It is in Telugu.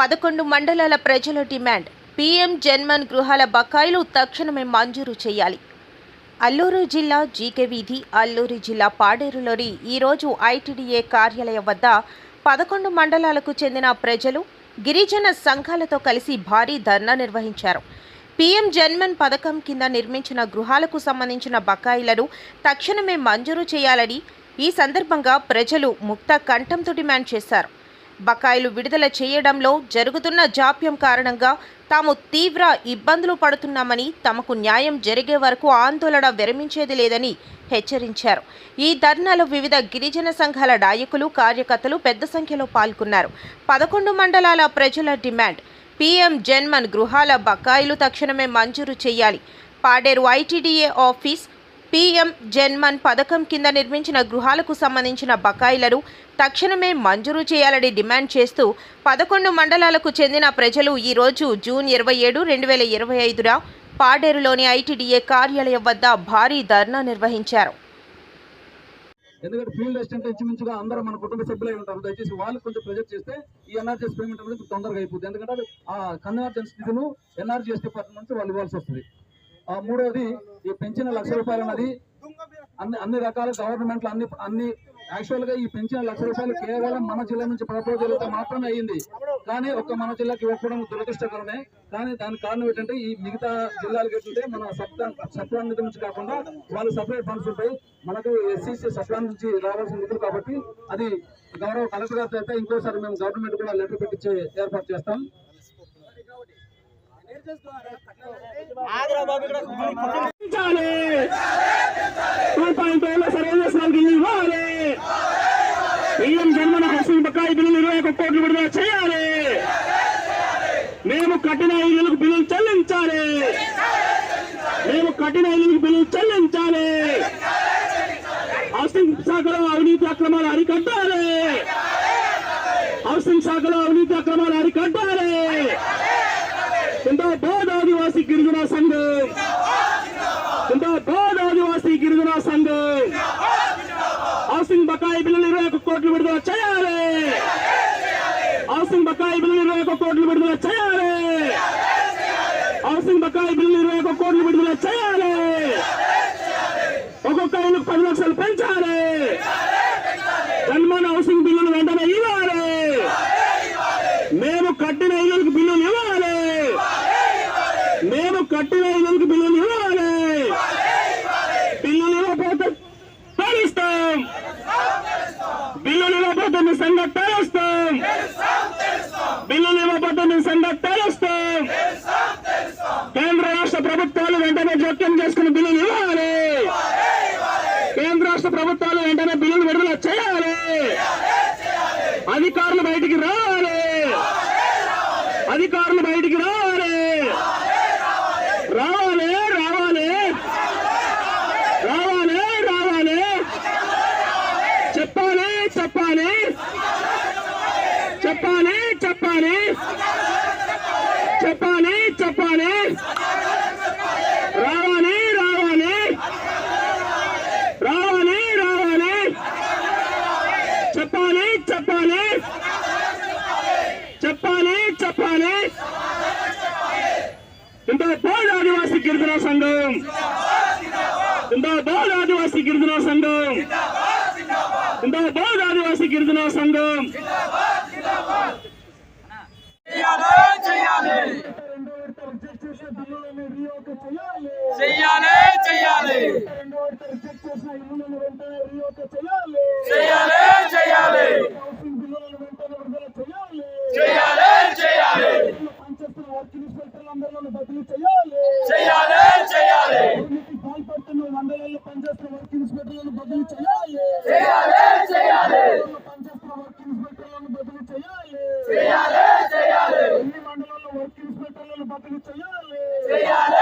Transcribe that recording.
పదకొండు మండలాల ప్రజల డిమాండ్. పీఎం జన్మన్ గృహాల బకాయిలు తక్షణమే మంజూరు చేయాలి. అల్లూరు జిల్లా జీకే వీధి అల్లూరు జిల్లా పాడేరులోని ఈరోజు ఐటీడీఏ కార్యాలయం వద్ద పదకొండు మండలాలకు చెందిన ప్రజలు గిరిజన సంఘాలతో కలిసి భారీ ధర్నా నిర్వహించారు. పీఎం జన్మన్ పథకం కింద నిర్మించిన గృహాలకు సంబంధించిన బకాయిలను తక్షణమే మంజూరు చేయాలని ఈ సందర్భంగా ప్రజలు ముక్త కంఠంతో డిమాండ్ చేశారు. బకాయిలు విడుదల చేయడంలో జరుగుతున్న జాప్యం కారణంగా తాము తీవ్ర ఇబ్బందులు పడుతున్నామని తమకు న్యాయం జరిగే వరకు ఆందోళన విరమించేది లేదని హెచ్చరించారు. ఈ ధర్నాలో వివిధ గిరిజన సంఘాల నాయకులు కార్యకర్తలు పెద్ద సంఖ్యలో పాల్గొన్నారు. పదకొండు మండలాల ప్రజల డిమాండ్. పీఎం జన్మన్ గృహాల బకాయిలు తక్షణమే మంజూరు చేయాలి. Paderu ITDA office PM Janman పథకం కింద నిర్మించిన గృహాలకు సంబంధించిన బకాయిలను తక్షణమే మంజూరు చేయాలని డిమాండ్ చేస్తూ పదకొండు మండలాలకు చెందిన ప్రజలు ఈరోజు జూన్ ఇరవై ఏడు రెండు వేల ఇరవై ఐదున పాడేరులోని ఐటీడీఏ కార్యాలయం వద్ద భారీ ధర్నా నిర్వహించారు. ఎందుకంటే ఫీల్డ్ అసిస్టెంట్ ఇంచుమించుగా అందరూ మన కుటుంబ సభ్యులై ఉంటారు దయచేసి వాళ్ళు కొంచెం ప్రొజెక్ట్ చేస్తే ఈ ఎన్ఆర్జీఎస్ పేమెంట్ అనేది తొందరగా అయిపోతుంది ఎందుకంటే ఆ కన్వర్జెన్స్ నిధులు ఎన్ఆర్జీఎస్ డిపార్ట్మెంట్ నుంచి వాళ్ళు ఇవ్వాల్సి వస్తుంది. మూడవది ఈ పెంచిన లక్ష రూపాయలు అన్నది అన్ని అన్ని రకాల గవర్నమెంట్లు అన్ని అన్ని యాక్చువల్గా ఈ పెంచిన లక్ష రూపాయలు కేవలం మన జిల్లా నుంచి ప్రపోజ్ అయితే మాత్రమే అయ్యింది కానీ ఒక్క మన జిల్లాకి ఇవ్వకపోవడం దురదృష్టకరమే. కానీ దానికి కారణం ఏంటంటే ఈ మిగతా జిల్లాలకి ఏంటంటే మన సప్లాన్ సప్లాన్ నిధి నుంచి కాకుండా వాళ్ళు సపరేట్ ఫండ్స్ ఉంటాయి. మనకు ఎస్సీసీ సప్లాన్ నుంచి రావాల్సిన నిధులు కాబట్టి అది గౌరవ కలెక్టర్ గారితో అయితే ఇంకోసారి మేము గవర్నమెంట్ కూడా లెటర్ పెట్టించే ఏర్పాటు చేస్తాం. ఇవ్వాలి. రూపాయల జన్మన హౌసింగ్ బకాయి బిల్లులు ఇరవై ఒక్క కోట్లు విడుదల చేయాలి. మేము కట్టిన ఇల్లులకు బిల్లులు చెల్లించాలి. మేము కట్టిన ఇల్లులకు బిల్లులు చెల్లించాలి. హౌసింగ్ శాఖలో అవినీతి అక్రమాలు అరికట్టాలి. హౌసింగ్ శాఖలో అవినీతి అక్రమాలు అరికట్టాలి జిందాబాద్ ఆదివాసీ గిరిజన సంఘం జిందాబాద్ ఆదివాసీ గిరిజన సంఘం హౌసింగ్ బకాయి బిల్లులు ఇరవై ఒక్క కోట్లు విడుదల చేయాలి. హౌసింగ్ బకాయి బిల్లు ఇరవై ఒక్క కోట్లు విడుదల చేయాలి. హౌసింగ్ బకాయి బిల్లు ఇరవై ఒక్క కోట్లు విడుదల చేయాలి. ఒక్కొక్క ఇల్లు పది లక్షలు పెంచాలి. జన్మన హౌసింగ్ బిల్లులు వెంటనే ఇవ్వాలి. మేము కట్టిన ఇల్లులకు బిల్లులు ఇవ్వాలి. మేము కట్టిన ఇల్లులకు బిల్లులు ఇవ్వాలి బిల్లులు ఇవ్వకపోతే తేలుస్తాం బిల్లులు ఇవ్వకపోతే మీ సంగతి తెలుస్తాం బిల్లులు ఇవ్వకపోతే సంగతి తేలుస్తాం కేంద్ర రాష్ట్ర ప్రభుత్వాలు వెంటనే జోక్యం చేసుకుని బిల్లులు ఇవ్వాలి. కేంద్ర రాష్ట్ర ప్రభుత్వాలు వెంటనే బిల్లులు విడుదల చేయాలి. అధికారులు బయటికి రావాలి. అధికారులు బయటికి రావాలి రావాలి రావాలి రావాలి చెప్పాలి. చెప్పాలి చెప్పాలి. చెప్పాలి చెప్పాలి. రావాలి రావాలి. రావాలి రావాలి. చెప్పాలి చెప్పాలి. చెప్పాలి చెప్పాలి. జిందాబాద్ ఆదివాసీ గిరిజన సంఘం. జిందాబాద్ ఆదివాసీ గిరిజన సంఘం. ఇంత ఆదివాసీ గిరిజన సంఘం. చేయాలి చెయ్యాలి. చెయ్యాలి రెండో విడత రిజెక్ట్ చేసిన ఇల్లులను వెంటనే రీఓకే మార్పులు చేయాలి.